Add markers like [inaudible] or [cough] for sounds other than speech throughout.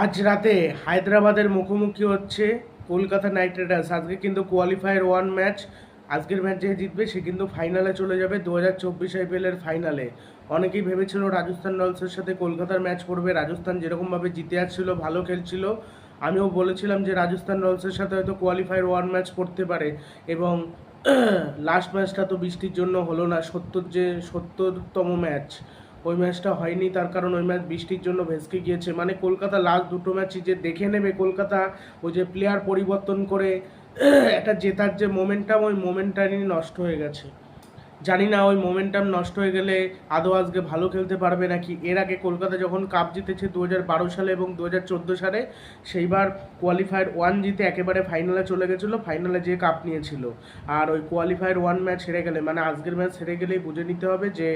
আজ রাতে হায়দ্রাবাদের মুখোমুখি হচ্ছে কলকাতা নাইট রাইডার্স। আজকে কিন্তু কোয়ালিফায়ার ওয়ান ম্যাচ আজকের ম্যাচ যে জিতবে সে কিন্তু ফাইনালে চলে যাবে দু হাজার চব্বিশ আইপিএলের ফাইনালে অনেকেই ভেবেছিল রাজস্থান রয়্যালসের সাথে কলকাতার ম্যাচ করবে রাজস্থান যেরকমভাবে জিতে আসছিল, ভালো খেলছিল। আমিও বলেছিলাম যে রাজস্থান রয়্যালসের সাথে হয়তো কোয়ালিফায়ার ওয়ান ম্যাচ করতে পারে এবং [clears throat] লাস্ট ম্যাচটা তো বৃষ্টির জন্য হলো না, সত্তর যে সত্তরতম ম্যাচ ওই ম্যাচটা হয়নি, তার কারণ ওই ম্যাচ বৃষ্টির জন্য ভেসকে গিয়েছে। মানে কলকাতা লাস্ট দুটো ম্যাচই যে দেখে নেবে কলকাতা, ওই যে প্লেয়ার পরিবর্তন করে, একটা জেতার যে মোমেন্টাম ওই মোমেন্টামই নষ্ট হয়ে গেছে। জানি না ওই মোমেন্টাম নষ্ট হয়ে গেলে আদৌ আজকে ভালো খেলতে পারবে নাকি। এর আগে কলকাতা যখন কাপ জিতেছে দু বারো সালে এবং দু চোদ্দ সালে, সেইবার কোয়ালিফায়ার ওয়ান জিতে একেবারে ফাইনালে চলে গেছিল ফাইনালে যে কাপ নিয়েছিল। আর ওই কোয়ালিফায়ার ওয়ান ম্যাচ হেরে গেলে মানে আজকের ম্যাচ হেরে গেলেই বুঝে নিতে হবে যে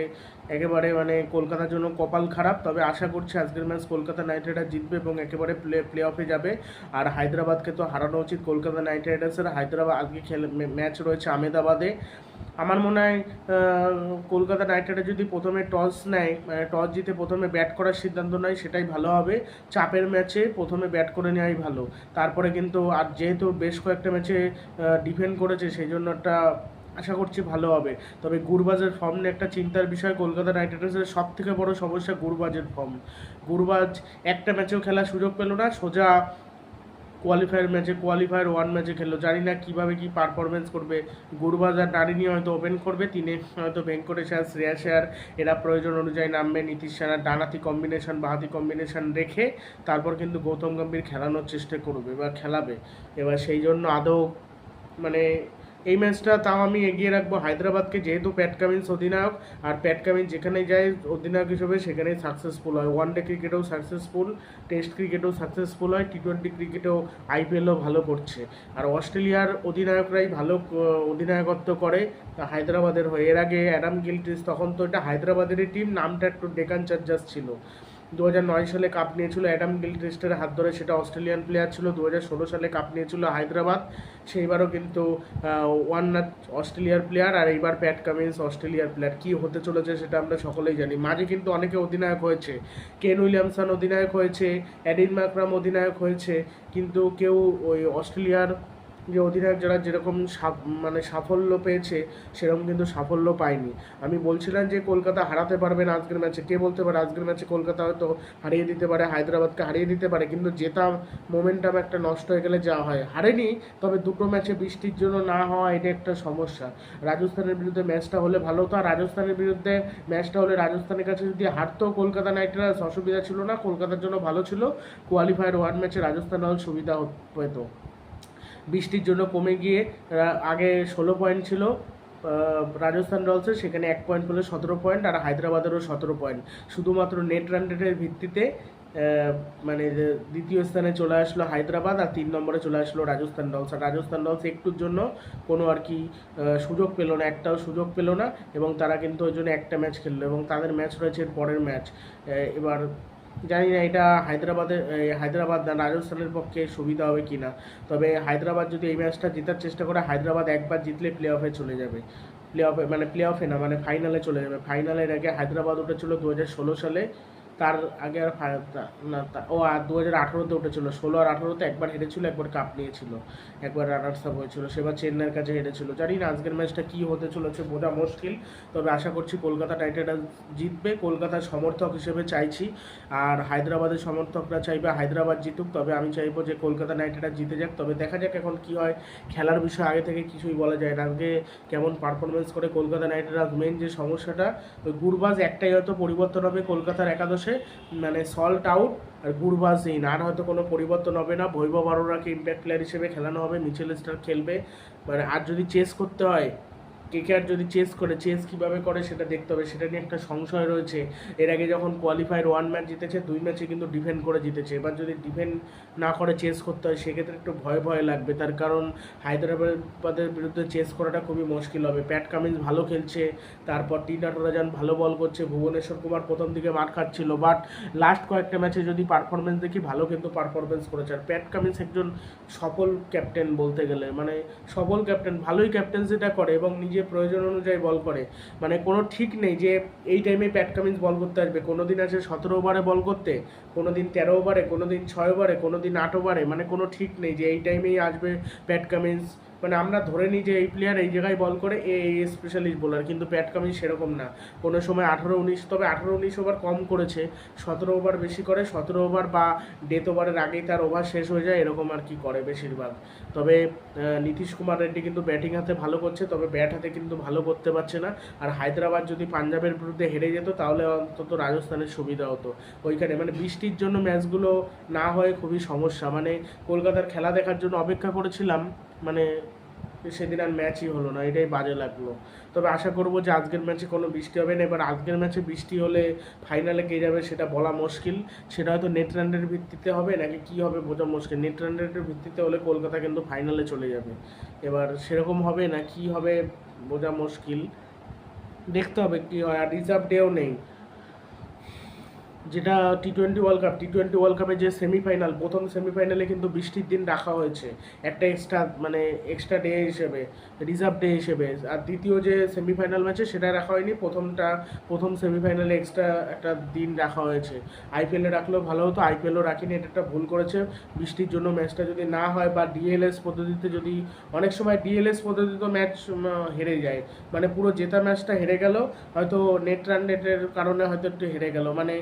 একেবারে মানে কলকাতার জন্য কপাল খারাপ। তবে আশা করছি আজকের ম্যাচ কলকাতা নাইট রাইডার্স জিতবে এবং একেবারে প্লে প্লে অফে যাবে। আর হায়দ্রাবাদকে তো হারানো উচিত কলকাতা নাইট রাইডার্সের হায়দ্রাবাদ আজকে খেলে ম্যাচ রয়েছে আমেদাবাদে। আমার মনে হয় কলকাতা নাইট রাইডার্স যদি প্রথমে টস নেয় টস জিতে প্রথমে ব্যাট করার সিদ্ধান্ত নেয়, সেটাই ভালো হবে। চাপের ম্যাচে প্রথমে ব্যাট করে নেওয়াই ভালো। তারপরে কিন্তু আর যেহেতু বেশ কয়েকটা ম্যাচে ডিফেন্ড করেছে, সেই জন্য একটা আশা করছি ভালো হবে। তবে গুরবাজের ফর্ম নিয়ে একটা চিন্তার বিষয়, কলকাতা নাইট রাইডার্সের সব থেকে বড় সমস্যা গুরবাজের ফর্ম গুরবাজ একটা ম্যাচেও খেলার সুযোগ পেল না, সোজা কোয়ালিফায়ার ম্যাচে কোয়ালিফায়ার ওয়ান ম্যাচে খেললো। জানি না কীভাবে কী পারফরমেন্স করবে। গুরুবাজার নারী নিয়ে হয়তো ওপেন করবে, তিনি হয়তো ভেঙ্কটেশ শ্রেয়া শেয়ার এরা প্রয়োজন অনুযায়ী নামবে। নীতিশ সেনা ডানাতি কম্বিনেশন বাহাতি কম্বিনেশন রেখে তারপর কিন্তু গৌতম গম্ভীর খেলানোর চেষ্টা করবে বা খেলাবে। এবার সেই জন্য আদৌ মানে এই ম্যাচটা তাও আমি এগিয়ে রাখব। হায়দ্রাবাদকে যেহেতু প্যাট কামিন্স অধিনায়ক, আর প্যাট কামিন্স যেখানে যায়, অধিনায়ক হিসেবে সেখানেই সাকসেসফুল হয়। ওয়ান ডে ক্রিকেটেও সাকসেসফুল টেস্ট ক্রিকেটেও সাকসেসফুল হয়। টি টোয়েন্টি ক্রিকেটেও আইপিএলও ভালো করছে। আর অস্ট্রেলিয়ার অধিনায়করাই ভালো অধিনায়কত্ব করে হায়দ্রাবাদের হয়ে। এর আগে অ্যাডাম গিলট্রিস তখন তো এটা হায়দ্রাবাদেরই টিম নামটা একটু ডেকান চার্জার্স ছিল। দু সালে কাপ নিয়েছিল অ্যাডাম গিলক্রিস্টের হাত ধরে, সেটা অস্ট্রেলিয়ান প্লেয়ার ছিল। দু সালে কাপ নিয়েছিল হায়দ্রাবাদ। সেইবারও কিন্তু ওয়ান নাথ অস্ট্রেলিয়ার প্লেয়ার আর এইবার প্যাট কামিন্স অস্ট্রেলিয়ার প্লেয়ার কী হতে চলেছে সেটা আমরা সকলেই জানি। মাঝে কিন্তু অনেকে অধিনায়ক হয়েছে। কেন উইলিয়ামসন অধিনায়ক হয়েছে অ্যাডিন ম্যাকরাম অধিনায়ক হয়েছে, কিন্তু কেউ ওই অস্ট্রেলিয়ার যে অধিনায়ক যারা যেরকম মানে সাফল্য পেয়েছে, সেরকম কিন্তু সাফল্য পায়নি। আমি বলছিলাম যে কলকাতা হারাতে পারবে না আজকের ম্যাচে। কে বলতে পারে আজকের ম্যাচে কলকাতা হয়তো হারিয়ে দিতে পারে, হায়দ্রাবাদকে হারিয়ে দিতে পারে, কিন্তু জেতা মোমেন্টাম একটা নষ্ট হয়ে গেলে যা হয়। হারেনি, তবে দুটো ম্যাচে বৃষ্টির জন্য না হওয়া এটা একটা সমস্যা। রাজস্থানের বিরুদ্ধে ম্যাচটা হলে ভালো হতো, আর রাজস্থানের বিরুদ্ধে ম্যাচটা হলে রাজস্থানের কাছে যদি হারতো কলকাতা নাইট রাইডার্স, অসুবিধা ছিল না, কলকাতার জন্য ভালো ছিল। কোয়ালিফায়ার ওয়ান ম্যাচে রাজস্থান রয়্যালস সুবিধা পেতো বৃষ্টির জন্য কমে গিয়ে আগে ষোলো পয়েন্ট ছিল রাজস্থান রয়্যালসের সেখানে এক পয়েন্ট পেলে সতেরো পয়েন্ট আর হায়দ্রাবাদেরও সতেরো পয়েন্ট শুধুমাত্র নেট রান রেটের ভিত্তিতে মানে দ্বিতীয় স্থানে চলে আসলো হায়দ্রাবাদ, আর তিন নম্বরে চলে আসলো রাজস্থান রয়্যালস আর রাজস্থান রয়্যালস একটুর জন্য কোনো আর কি সুযোগ পেল না, একটাও সুযোগ পেল না, এবং তারা কিন্তু ওই জন্য একটা ম্যাচ খেললো, এবং তাদের ম্যাচ রয়েছে পরের ম্যাচ এবার জানি না এটা হায়দ্রাবাদের হায়দ্রাবাদ না রাজস্থানের পক্ষে সুবিধা হবে কি না তবে হায়দ্রাবাদ যদি এই ম্যাচটা জেতার চেষ্টা করে, হায়দ্রাবাদ একবার জিতলে প্লে অফে চলে যাবে। প্লে অফে মানে প্লে অফে না মানে ফাইনালে চলে যাবে। ফাইনালের আগে হায়দ্রাবাদ উঠেছিল দু হাজার ষোলো সালে। তার আগে আর না ও দু হাজার আঠারোতে উঠেছিল, ষোলো আর আঠারোতে একবার হেরেছিল, একবার কাপ নিয়েছিল, একবার রানার্স আপ হয়েছিল সেবার চেন্নাইয়ের কাছে হেরেছিল। জানি না আজকের ম্যাচটা কী হতে চলেছে, বোঝা মুশকিল, তবে আশা করছি কলকাতা নাইট জিতবে, কলকাতার সমর্থক হিসেবে চাইছি, আর হায়দ্রাবাদের সমর্থকরা চাইবে হায়দ্রাবাদ জিতুক, তবে আমি চাইব যে কলকাতা নাইট রাইডার্স জিতে যাক, তবে দেখা যাক এখন কি হয়, খেলার বিষয়ে আগে থেকে কিছুই বলা যায় না আজকে কেমন পারফরমেন্স করে কলকাতা নাইট রাইডার্স মেন যে সমস্যাটা ওই গুরবাজ একটাই হয়তো পরিবর্তন হবে কলকাতার একাদশে মানে সল্ট আউট আর গুরবাজ ইন আর হয়তো কোনো পরিবর্তন হবে না। বৈভব আরোরাকে ইম্প্যাক্ট প্লেয়ার হিসেবে খেলানো হবে, মিচেল স্টার খেলবে। মানে আর যদি চেস করতে হয় কেকেআর যদি চেস করে চেস কীভাবে করে সেটা দেখতে হবে। সেটা নিয়ে একটা সংশয় রয়েছে। এর আগে যখন কোয়ালিফায়ার ওয়ান ম্যাচ জিতেছে, দুই ম্যাচে কিন্তু ডিফেন্ড করে জিতেছে। এবার যদি ডিফেন্ড না করে চেস করতে হয়, সেক্ষেত্রে একটু ভয় ভয় লাগবে। তার কারণ হায়দ্রাবাদের বিরুদ্ধে চেস করাটা খুবই মুশকিল হবে। প্যাট কামিন্স ভালো খেলছে, তারপর টি নাটরাজান ভালো বল করছে, ভুবনেশ্বর কুমার প্রথম দিকে মার খাচ্ছিল। বাট লাস্ট কয়েকটা ম্যাচে যদি পারফরমেন্স দেখি, ভালো কিন্তু পারফরমেন্স করেছে। আর প্যাট কামিন্স একজন সফল ক্যাপ্টেন বলতে গেলে মানে সফল ক্যাপ্টেন ভালোই ক্যাপ্টেন্সিটা করে এবং নিজে নিজের প্রয়োজন অনুযায়ী বল করে। মানে কোনো ঠিক নেই যে এই টাইমে প্যাট কামিন্স বল করতে আসবে। কোনো দিন আসে সতেরো ওভারে বল করতে কোনো দিন তেরো ওভারে কোনো দিন ছয় ওভারে কোনো দিন আট ওভারে মানে কোনো ঠিক নেই যে এই টাইমেই আসবে প্যাট কামিন্স মানে আমরা ধরে নিই যে এই প্লেয়ার এই জায়গায় বল করে, এ এই স্পেশালিস্ট বোলার কিন্তু প্যাট কামিন্স সেরকম না। কোনো সময় আঠারো উনিশ, তবে আঠারো উনিশ ওভার কম করেছে। সতেরো ওভার বেশি করে, সতেরো ওভার বা ডেথ ওভারের আগেই তার ওভার শেষ হয়ে যায়, এরকম আর কি করে বেশিরভাগ। তবে নীতিশ কুমার রেড্ডি কিন্তু ব্যাটিং হাতে ভালো করছে, তবে ব্যাট হাতে কিন্তু ভালো করতে পারছে না। আর হায়দ্রাবাদ যদি পাঞ্জাবের বিরুদ্ধে হেরে যেত, তাহলে অন্তত রাজস্থানের সুবিধা হতো। ওইখানে মানে বৃষ্টির জন্য ম্যাচগুলো না হয়ে খুবই সমস্যা। মানে কলকাতার খেলা দেখার জন্য অপেক্ষা করেছিলাম। মানে সেদিন আর ম্যাচই হলো না, এটাই বাজে লাগল। তবে আশা করব যে আজকের ম্যাচে কোনো বৃষ্টি হবে না, এবার আজকের ম্যাচে বৃষ্টি হলে ফাইনালে কে যাবে সেটা বলা মুশকিল। সেটা হয়তো নেট রানের ভিত্তিতে হবে নাকি কি হবে বোঝা মুশকিল। নেট রানের ভিত্তিতে হলে কলকাতা কিন্তু ফাইনালে চলে যাবে। এবার সেরকম হবে না কি হবে বোঝা মুশকিল। দেখতে হবে কি হয়, আর রিজার্ভ ডেও নেই। যেটা T twenty world cup T twenty world কাপে যে সেমিফাইনাল প্রথম সেমিফাইনালে কিন্তু বৃষ্টির দিন রাখা হয়েছে। একটা এক্সট্রা মানে এক্সট্রা ডে হিসেবে রিজার্ভ ডে হিসেবে। আর দ্বিতীয় যে সেমিফাইনাল ম্যাচে সেটা রাখা হয়নি, প্রথমটা, প্রথম সেমিফাইনালে এক্সট্রা একটা দিন রাখা হয়েছে। আইপিএলে রাখলেও ভালো হতো আইপিএলও রাখিনি, এটা একটা ভুল করেছে। বৃষ্টির জন্য ম্যাচটা যদি না হয় বা ডিএলএস পদ্ধতিতে যদি, অনেক সময় ডিএলএস পদ্ধতিতে ম্যাচ হেরে যায়। মানে পুরো জেতা ম্যাচটা হেরে গেল, হয়তো নেট রান নেটের কারণে হয়তো একটু হেরে গেল। মানে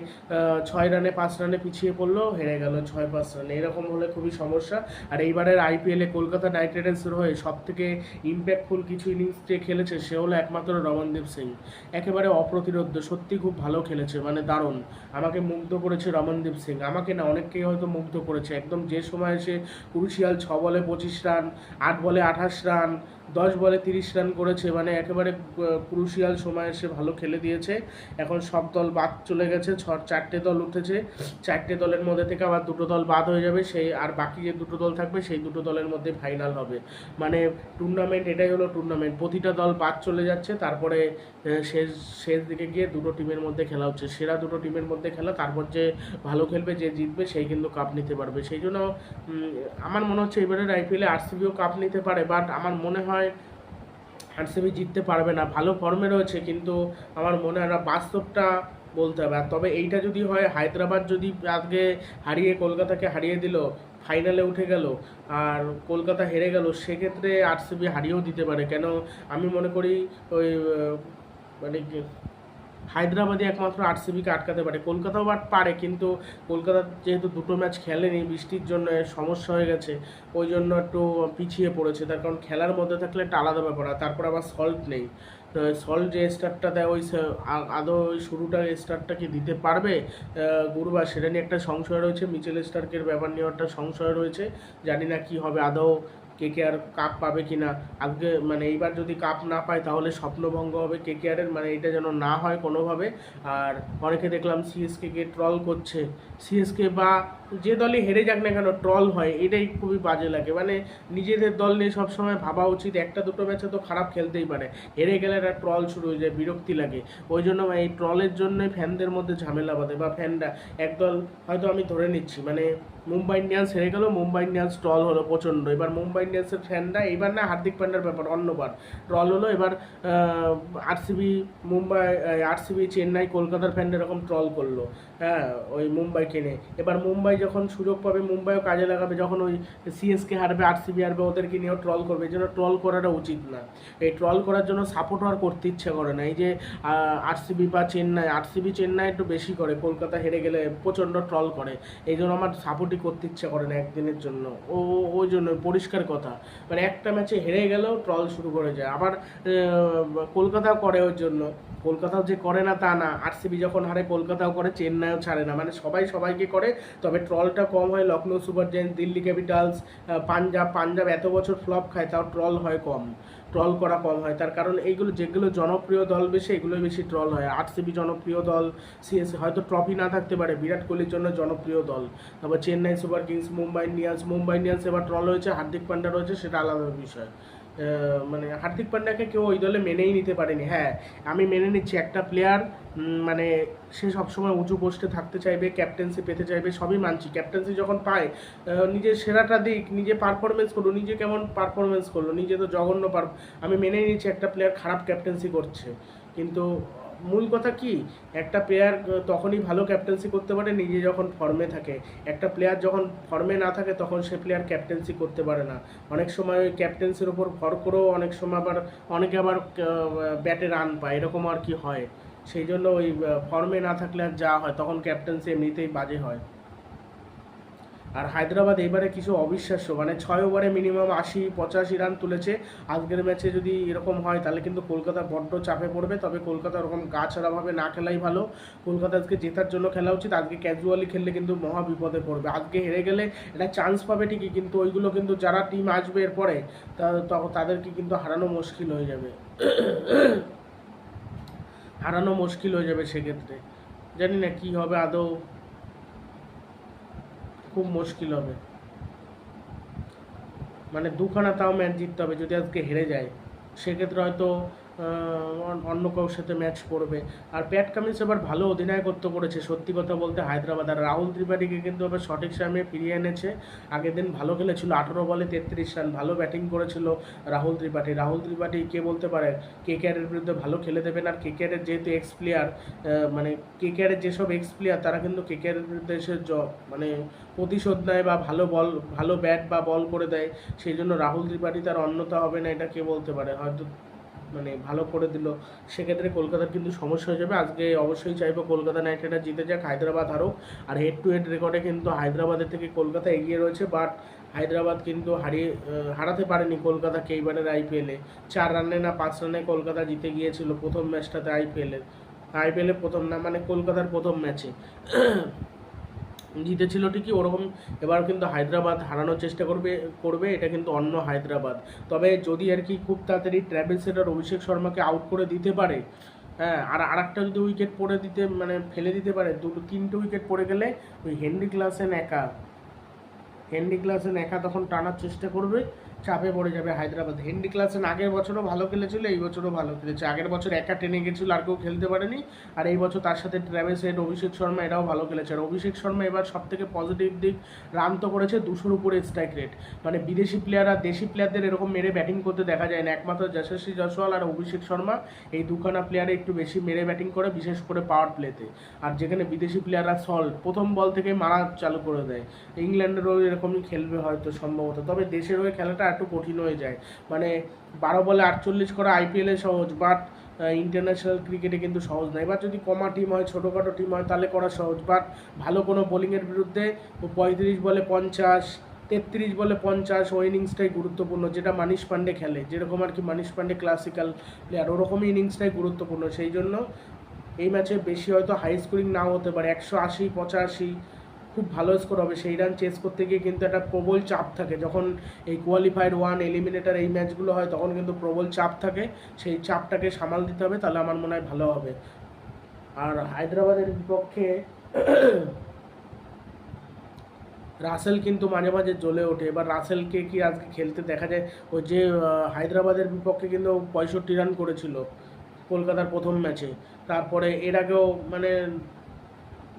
ছয় রানে, পাঁচ রানে পিছিয়ে পড়ল, হেরে গেল ছয়, পাঁচ রানে। এরকম হলে খুবই সমস্যা। আর এইবারের আইপিএলে কলকাতা নাইট রাইডার্সের হয়ে সব থেকে ইম্প্যাক্টফুল কিছু ইনিংস যে খেলেছে, সে হলো একমাত্র রমনদীপ সিং। একেবারে অপ্রতিরোধ সত্যি খুব ভালো খেলেছে মানে দারুণ। আমাকে মুগ্ধ করেছে রমনদীপ সিং। আমাকে না অনেককেই হয়তো মুগ্ধ করেছে। একদম যে সময় এসে ক্রুশিয়াল ছ বলে পঁচিশ রান, আট বলে আঠাশ রান, দশ বলে তিরিশ রান করেছে মানে একেবারে ক্রুশিয়াল সময় এসে ভালো খেলে দিয়েছে। এখন সব দল বাদ চলে গেছে, ছ চারটে দল উঠেছে, চারটে দলের মধ্যে থেকে আবার দুটো দল বাদ হয়ে যাবে, সেই আর বাকি যে দুটো দল থাকবে, সেই দুটো দলের মধ্যে ফাইনাল হবে। মানে টুর্নামেন্ট এটাই হলো টুর্নামেন্ট প্রতিটা দল বাদ চলে যাচ্ছে, তারপরে শেষ শেষ দিকে গিয়ে দুটো টিমের মধ্যে খেলা হচ্ছে। সেরা দুটো টিমের মধ্যে খেলা, তারপর যে ভালো খেলবে, যে জিতবে, সেই কিন্তু কাপ নিতে পারবে। সেই জন্য আমার মনে হচ্ছে এবারের আইপিএলে আরসিবিও কাপ নিতে পারে বাট আমার মনে হয় আরসিবি জিততে পারবে না। ভালো ফর্মে রয়েছে, কিন্তু আমার মনে হয় না। বাস্তবটা বলতে হবে। আর তবে এইটা যদি হয়, হায়দ্রাবাদ যদি আজকে হারিয়ে কলকাতাকে হারিয়ে দিল ফাইনালে উঠে গেল, আর কলকাতা হেরে গেল, সেক্ষেত্রে আরসিবি হারিয়েও দিতে পারে। কেন? আমি মনে করি ওই মানে হায়দ্রাবাদই একমাত্র আরসিবিকে আটকাতে পারে। কলকাতাও বাট পারে, কিন্তু কলকাতা যেহেতু দুটো ম্যাচ খেলেনি, বৃষ্টির জন্য সমস্যা হয়ে গেছে। ওই জন্য একটু পিছিয়ে পড়েছে। তার কারণ খেলার মধ্যে থাকলে একটা আলাদা ব্যাপার, আর তারপর আবার সল্ট নেই। সল্ট যে স্টারটা দেয়, ওই আদৌ ওই শুরুটা স্টারটা কি দিতে পারবে? গুরুবার, সেটা নিয়ে একটা সংশয় রয়েছে। মিচেল স্টার্কের ব্যাপার নিয়ে একটা সংশয় রয়েছে। জানি না কি হবে, আদৌ কে কে আর কাপ পাবে কি না আজকে মানে এইবার যদি কাপ না পায়, তাহলে স্বপ্নভঙ্গ হবে কে কে আরের। মানে এটা যেন না হয় কোনোভাবে। আর অনেকে দেখলাম সিএসকে কে ট্রল করছে। সিএসকে বা যে দলই হেরে যাক না কেন ট্রল হয়। এটাই খুবই বাজে লাগে। মানে নিজেদের দল নিয়ে সবসময় ভাবা উচিত। একটা দুটো ম্যাচে তো খারাপ খেলতেই পারে। হেরে গেলে একটা ট্রল শুরু হয়ে যায়, বিরক্তি লাগে। ওই জন্য এই ট্রলের জন্যই ফ্যানদের মধ্যে ঝামেলা বাঁধে বা ফ্যানরা একদল হয়তো আমি ধরে নিচ্ছি। মানে মুম্বাই ইন্ডিয়ান্স হেরে গেল, মুম্বাই ইন্ডিয়ান্স ট্রল হলো প্রচণ্ড। এবার মুম্বাই ইন্ডিয়ান্সের ফ্যানরা এবার না হার্দিক পান্ডার ব্যাপার, অন্যবার ট্রল হলো। এবার আরসিবি মুম্বাই আরসিবি চেন্নাই, কলকাতার ফ্যানরা এরকম ট্রল করল। হ্যাঁ ওই মুম্বাই কেনে এবার মুম্বাই যখন সুযোগ পাবে মুম্বাইও কাজে লাগাবে যখন ওই সিএসকে হারবে আরসিবি হারবে ওদেরকে নিয়েও ট্রল করবে এই জন্য ট্রল করাটা উচিত না। এই ট্রল করার জন্য সাপোর্ট আর করতে ইচ্ছে করে না। এই যে আরসিবি বা চেন্নাই আরসিবি চেন্নাই একটু বেশি করে কলকাতা হেরে গেলে প্রচণ্ড ট্রল করে। এই জন্য আমার সাপোর্টই করতে ইচ্ছে করে না একদিনের জন্য। ও ওই জন্য পরিষ্কার কথা। মানে একটা ম্যাচে হেরে গেলেও ট্রল শুরু করে যায়। আবার আহ, কলকাতাও করে ওই জন্য। কলকাতাও যে করে না, তা না। আরসিবি যখন হারে, কলকাতাও করে, চেন্নাইও ছাড়ে না। মানে সবাই সবাইকে করে, তবে ট্রলটা কম হয় Lucknow super giants Delhi capitals Punjab. Punjab এত বছর ফ্লপ খায়, তাও ট্রল হয় কম। ট্রল করা কম হয়। তার কারণ এইগুলো যেগুলো জনপ্রিয় দল বেশি, এগুলোই বেশি ট্রল হয়। আরসিবি জনপ্রিয় দল সিএস হয়তো ট্রফি না থাকতে পারে, বিরাট কোহলির জন্য জনপ্রিয় দল। তারপর Chennai super kings, Mumbai Indians. Mumbai Indians এবার ট্রল হয়েছে, হার্দিক পান্ডা রয়েছে, সেটা আলাদা বিষয়। মানে হার্দিক পান্ডাকে কেউ ওই দলে মেনেই নিতে পারেনি। হ্যাঁ আমি মেনে নিচ্ছি একটা প্লেয়ার মানে সে সবসময় উঁচু পোস্টে থাকতে চাইবে ক্যাপ্টেন্সি পেতে চাইবে, সবই মানছি। ক্যাপ্টেন্সি যখন পায় নিজের সেরাটা দিক, নিজে পারফরমেন্স করল নিজে কেমন পারফরমেন্স করল, নিজে তো জঘন্য পার আমি মেনেই নিচ্ছি একটা প্লেয়ার খারাপ ক্যাপ্টেন্সি করছে। কিন্তু মূল কথা কি? একটা প্লেয়ার তখনই ভালো ক্যাপ্টেন্সি করতে পারে নিজে যখন ফর্মে থাকে। একটা প্লেয়ার যখন ফর্মে না থাকে, তখন সে প্লেয়ার ক্যাপ্টেন্সি করতে পারে না। অনেক সময় ওই ক্যাপ্টেন্সির ওপর ভর করেও অনেক সময় আবার, অনেকে আবার ব্যাটে রান পায়। এরকম আর কি হয়। সেই জন্য ওই ফর্মে না থাকলে আর যা হয়, তখন ক্যাপ্টেন্সি এমনিতেই বাজে হয়। আর হায়দ্রাবাদ এবারে কিছু অবিশ্বাস্য মানে ছয় ওভারে মিনিমাম আশি, পঁচাশি রান তুলেছে। আজকের ম্যাচে যদি এরকম হয়, তাহলে কিন্তু কলকাতা বড্ড চাপে পড়বে। তবে কলকাতা ওরকম গা ছাড়াভাবে না খেলাই ভালো। কলকাতা আজকে জেতার জন্য খেলা উচিত। আজকে ক্যাজুয়ালি খেললে কিন্তু মহা বিপদে পড়বে। আজকে হেরে গেলে এটা চান্স পাবে ঠিকই, কিন্তু ওইগুলো কিন্তু যারা টিম আসবে এরপরে তাদেরকে কিন্তু হারানো মুশকিল হয়ে যাবে। হারানো মুশকিল হয়ে যাবে সেক্ষেত্রে। জানি না কি হবে আদৌ। খুব মুশকিল হবে। মানে দুখানা তাও ম্যাচ জিততে হবে, যদি আজকে হেরে যায়, সেক্ষেত্রে হয়তো অন্য কারোর সাথে ম্যাচ পড়বে আর প্যাট কামিন্স এবার ভালো অধিনায়কত্ব করেছে, সত্যি কথা বলতে হায়দ্রাবাদ। আর রাহুল ত্রিপাঠীকে কিন্তু এবার সঠিক সময়ে ফিরিয়ে এনেছে। আগের দিন ভালো খেলেছিল, আঠারো বলে তেত্রিশ রান, ভালো ব্যাটিং করেছিল রাহুল ত্রিপাঠী। রাহুল ত্রিপাঠী কে বলতে পারে? কে কেয়ারের বিরুদ্ধে ভালো খেলে দেবেন। আর কে কেয়ারের যেহেতু এক্স প্লেয়ার মানে কে কেয়ারের যেসব এক্স প্লেয়ার তারা কিন্তু কে কেয়ারের বিরুদ্ধে এসে জ- মানে প্রতিশোধ নেয় বা ভালো বল, ভালো ব্যাট বা বল করে দেয়। সেই জন্য রাহুল ত্রিপাঠী তার অন্যতা হবে না, এটা কে বলতে পারে? হয়তো মানে ভালো করে দিল। সেক্ষেত্রে কলকাতার কিন্তু সমস্যা হয়ে যাবে। আজকে অবশ্যই চাইব কলকাতা নাইট রাইডার জিতে যাক, হায়দ্রাবাদ হারুক। আর হেড টু হেড রেকর্ডে কিন্তু হায়দ্রাবাদের থেকে কলকাতা এগিয়ে রয়েছে বাট হায়দ্রাবাদ কিন্তু হারিয়ে হারাতে পারেনি কলকাতাকে এইবারের আইপিএলে চার রানে না পাঁচ রানে কলকাতা জিতে গিয়েছিল প্রথম ম্যাচটাতে আইপিএলের আইপিএলে প্রথম না মানে কলকাতার প্রথম ম্যাচে জিতেছিল ঠিকই, ওরকম এবার কিন্তু হায়দ্রাবাদ হারানোর চেষ্টা করবে করবে, এটা কিন্তু অন্য হায়দ্রাবাদ। তবে যদি আর কি খুব তাড়াতাড়ি ট্র্যাভেল সেটার অভিষেক শর্মাকে আউট করে দিতে পারে হ্যাঁ আর আরেকটা যদি উইকেট পড়ে দিতে মানে ফেলে দিতে পারে দুটো তিনটে উইকেট পড়ে গেলে ওই হেনরি ক্লাসেন একা, হেনরি ক্লাসেন একা তখন টানার চেষ্টা করবে। চাপে পড়ে যাবে হায়দ্রাবাদ। হেনরি ক্লাসেন আগের বছরও ভালো খেলেছিল, এই বছরও ভালো খেলেছে। আগের বছর একা টেনে গেছিল, আর কেউ খেলতে পারেনি। আর এই বছর তার সাথে ট্রাভেলস হেড অভিষেক শর্মা, এরাও ভালো খেলেছে। আর অভিষেক শর্মা এবার সব থেকে পজিটিভ দিক রান তো করেছে দুশোর উপরে স্ট্রাইক রেট মানে বিদেশি প্লেয়ার আর দেশি প্লেয়ারদের এরকম মেরে ব্যাটিং করতে দেখা যায় না। একমাত্র যশস্বী জয়সওয়াল আর অভিষেক শর্মা এই দুখানা প্লেয়ারে একটু বেশি মেরে ব্যাটিং করে, বিশেষ করে পাওয়ার প্লেতে আর যেখানে বিদেশি প্লেয়াররা সল্ট প্রথম বল থেকে মারা চালু করে দেয়। ইংল্যান্ডেরও এরকমই খেলবে হয়তো সম্ভবত। তবে দেশের হয়ে খেলাটা একটু কঠিন হয়ে যায়। মানে বারো বলে আটচল্লিশ করা আইপিএলে সহজ বাট ইন্টারন্যাশনাল ক্রিকেটে কিন্তু সহজ নয়। এবার যদি কমা টিম হয়, ছোটোখাটো টিম হয়, তাহলে করা সহজ বাট ভালো কোনো বোলিংয়ের বিরুদ্ধে পঁয়ত্রিশ বলে পঞ্চাশ, তেত্রিশ বলে পঞ্চাশ ও ইনিংসটাই গুরুত্বপূর্ণ, যেটা মানিশ পান্ডে খেলে। যেরকম আর কি মানিশ পান্ডে ক্লাসিক্যাল প্লেয়ার ওরকমই ইনিংসটাই গুরুত্বপূর্ণ। সেই জন্য এই ম্যাচে বেশি হয়তো হাই স্কোরিং নাও হতে পারে, একশো আশি, পঁচাশি খুব ভালো স্কোর হবে। সেই রান চেস করতে গিয়ে কিন্তু একটা প্রবল চাপ থাকে। যখন এই কোয়ালিফাইড ওয়ান এলিমিনেটার এই ম্যাচগুলো হয়, তখন কিন্তু প্রবল চাপ থাকে। সেই চাপটাকে সামাল দিতে হবে, তাহলে আমার মনে হয় ভালো হবে। আর হায়দ্রাবাদের বিপক্ষে রাসেল কিন্তু মাঝে মাঝে জ্বলে ওঠে। এবার রাসেলকে কি আজকে খেলতে দেখা যায়? ওই যে হায়দ্রাবাদের বিপক্ষে কিন্তু পঁয়ষট্টি রান করেছিল, কলকাতার প্রথম ম্যাচে তারপরে এর আগেও মানে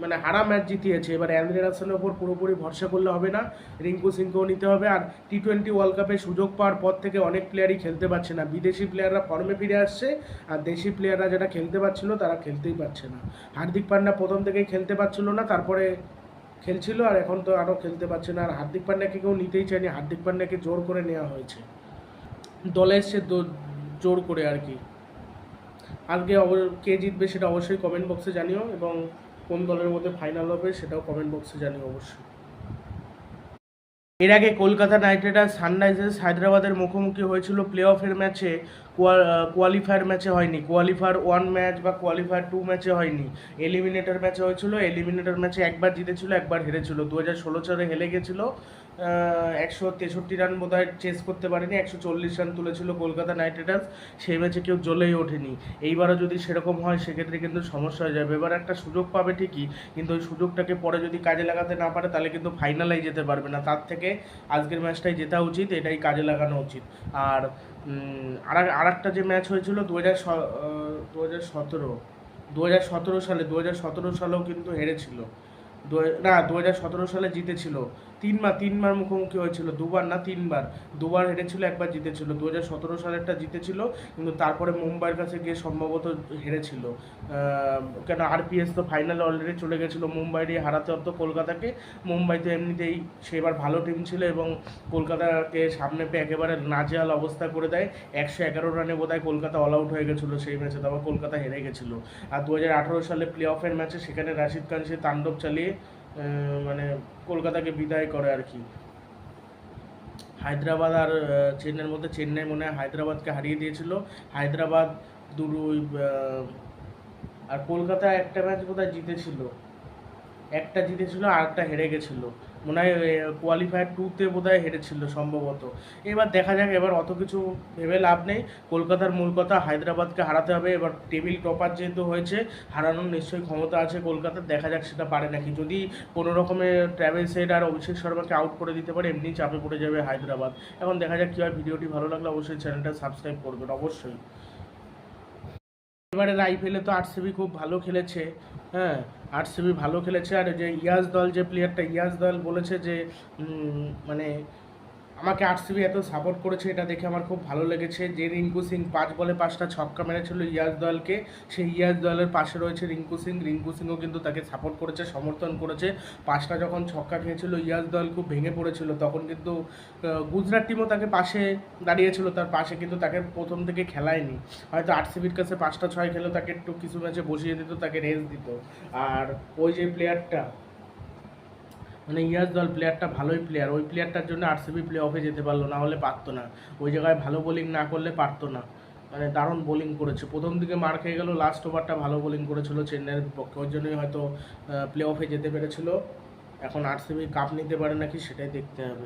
মানে হারা ম্যাচ জিতিয়েছে। এবার অ্যান্দ্রে রাসেলের ওপর পুরোপুরি ভরসা করলে হবে না। রিঙ্কু সিংকেও নিতে হবে। আর টি টোয়েন্টি ওয়ার্ল্ড কাপে সুযোগ পাওয়ার পর থেকে অনেক প্লেয়ারই খেলতে পারছে না। বিদেশি প্লেয়াররা ফর্মে ফিরে আসছে। আর দেশি প্লেয়াররা যারা খেলতে পারছিল, তারা খেলতেই পারছে না। হার্দিক পান্ডা প্রথম থেকেই খেলতে পারছিল না, তারপরে খেলছিল আর এখন তো আরও খেলতে পারছে না। আর হার্দিক পান্ডাকে কেউ নিতেই চায়নি। হার্দিক পান্ডাকে জোর করে নেওয়া হয়েছে। দলে এসছে জোর করে আর কি। আজকে কে জিতবে সেটা অবশ্যই কমেন্ট বক্সে জানিও। এবং কোন দলের মধ্যে ফাইনাল হবে সেটাও কমেন্ট বক্সে জানি অবশ্যই। এর আগে কলকাতা নাইট রাইডার্স সানরাইজার্স হায়দ্রাবাদের মুখোমুখি হয়েছিল প্লে অফের ম্যাচে কোয়ালিফায়ার ম্যাচে হয়নি। কোয়ালিফায়ার ওয়ান ম্যাচ বা কোয়ালিফায়ার টু ম্যাচে হয়নি। এলিমিনেটর ম্যাচে হয়েছিল। এলিমিনেটর ম্যাচে একবার জিতেছিল, একবার হেরেছিল। দু হাজার ষোলো সালে হেরে গেছিল। একশো তেষট্টি রান বোধ হয় চেস করতে পারেনি, একশো চল্লিশ রান তুলেছিল কলকাতা নাইট রাইডার্স, সেই ম্যাচে কেউ জ্বলেই ওঠেনি। এইবারও যদি সেরকম হয়, সেক্ষেত্রে কিন্তু সমস্যা হয়ে যাবে। এবার একটা সুযোগ পাবে ঠিকই, কিন্তু ওই সুযোগটাকে পরে যদি কাজে লাগাতে না পারে, তাহলে কিন্তু ফাইনালেই যেতে পারবে না। তার থেকে আজকের ম্যাচটাই জেতা উচিত, এটাই কাজে লাগানো উচিত। আর আর একটা যে ম্যাচ হয়েছিল দু হাজার দু হাজার সতেরো দু হাজার সতেরো সালে দু হাজার সতেরো সালেও কিন্তু হেরেছিল। না দু হাজার সতেরো সালে জিতেছিল। তিনবার তিনবার মুখোমুখি হয়েছিল, দুবার না তিনবার। দুবার হেরেছিল, একবার জিতেছিল। দু হাজার সতেরো সালেরটা জিতেছিল, কিন্তু তারপরে মুম্বাইয়ের কাছে গিয়ে সম্ভবত হেরেছিল। কেন, আরপিএস তো ফাইনালে অলরেডি চলে গেছিল মুম্বাইয়েরই হারাতে হতো কলকাতাকে। মুম্বাই তো এমনিতেই সেবার ভালো টিম ছিল এবং কলকাতাকে সামনে পেয়ে একেবারে নাজেহাল অবস্থা করে দেয়। একশো এগারো রানে বোধহয় কলকাতা অল আউট হয়ে গেছিল সেই ম্যাচে তারপর কলকাতা হেরে গেছিল। আর দু হাজার আঠারো সালে প্লে অফের ম্যাচে সেখানে রাশিদ খান, সে তাণ্ডব চালিয়ে মানে কলকাতাকে বিদায় করে আর কি। হায়দ্রাবাদ আর চেন্নাইয়ের মধ্যে, চেন্নাই মনে হয় হায়দ্রাবাদকে হারিয়ে দিয়েছিল। হায়দ্রাবাদ দুই আর কলকাতা একটা ম্যাচ বোধহয় জিতেছিল। একটা জিতেছিল আর একটা হেরে গেছিল। মনে হয় কোয়ালিফায়ার টুতে বোধহয় হেরেছিল সম্ভবত। এবার দেখা যাক, এবার অত কিছু ভেবে লাভ নেই। কলকাতার মূল কথা, হায়দ্রাবাদকে হারাতে হবে। এবার টেবিল টপার যেহেতু হয়েছে, হারানোর নিশ্চয়ই ক্ষমতা আছে কলকাতার। দেখা যাক সেটা পারে নাকি। যদি কোনো রকমের ট্রাভেল সেট আর অভিষেক শর্মাকে আউট করে দিতে পারে, এমনি চাপে পড়ে যাবে হায়দ্রাবাদ। এখন দেখা যাক কী হয়। ভিডিওটি ভালো লাগলে অবশ্যই চ্যানেলটা সাবস্ক্রাইব করবেন, অবশ্যই। এবারের আইপিএলে তো আরসিবি খুব ভালো খেলেছে। হ্যাঁ আরসিবি ভালো খেলেছে। আর যে ইয়াস দল যে প্লেয়ারটা ইয়াস দল বলেছে যে মানে আমাকে আরসিবি এত সাপোর্ট করেছে, এটা দেখে আমার খুব ভালো লেগেছে। যে রিঙ্কু সিং পাঁচ বলে পাঁচটা ছক্কা মেরেছিল ইয়াস দলকে, সেই ইয়াস দলের পাশে রয়েছে রিঙ্কু সিং। রিঙ্কু সিংও কিন্তু তাকে সাপোর্ট করেছে, সমর্থন করেছে। পাঁচটা যখন ছক্কা খেয়েছিল, ইয়াস দল খুব ভেঙে পড়েছিল। তখন কিন্তু গুজরাট টিমও তাকে পাশে দাঁড়িয়েছিল, তার পাশে কিন্তু তাকে প্রথম থেকে খেলায়নি। হয়তো আরসিবির কাছে পাঁচটা ছয় খেলেও তাকে একটু কিছু ম্যাচে বসিয়ে দিত, তাকে রেস্ট দিত। আর ওই যে প্লেয়ারটা মানে ইয়াস দল প্লেয়ারটা ভালোই প্লেয়ার ওই প্লেয়ারটার জন্য আরসিবি প্লে অফে যেতে পারল, না হলে পারতো না। ওই জায়গায় ভালো বোলিং না করলে পারতো না। মানে দারুণ বোলিং করেছে। প্রথম দিকে মার খেয়ে গেল লাস্ট ওভারটা ভালো বোলিং করেছিল চেন্নাইয়ের বিপক্ষে। ওই জন্যই হয়তো প্লে অফে যেতে পেরেছিল। এখন আরসিবি কাপ নিতে পারে নাকি সেটাই দেখতে হবে।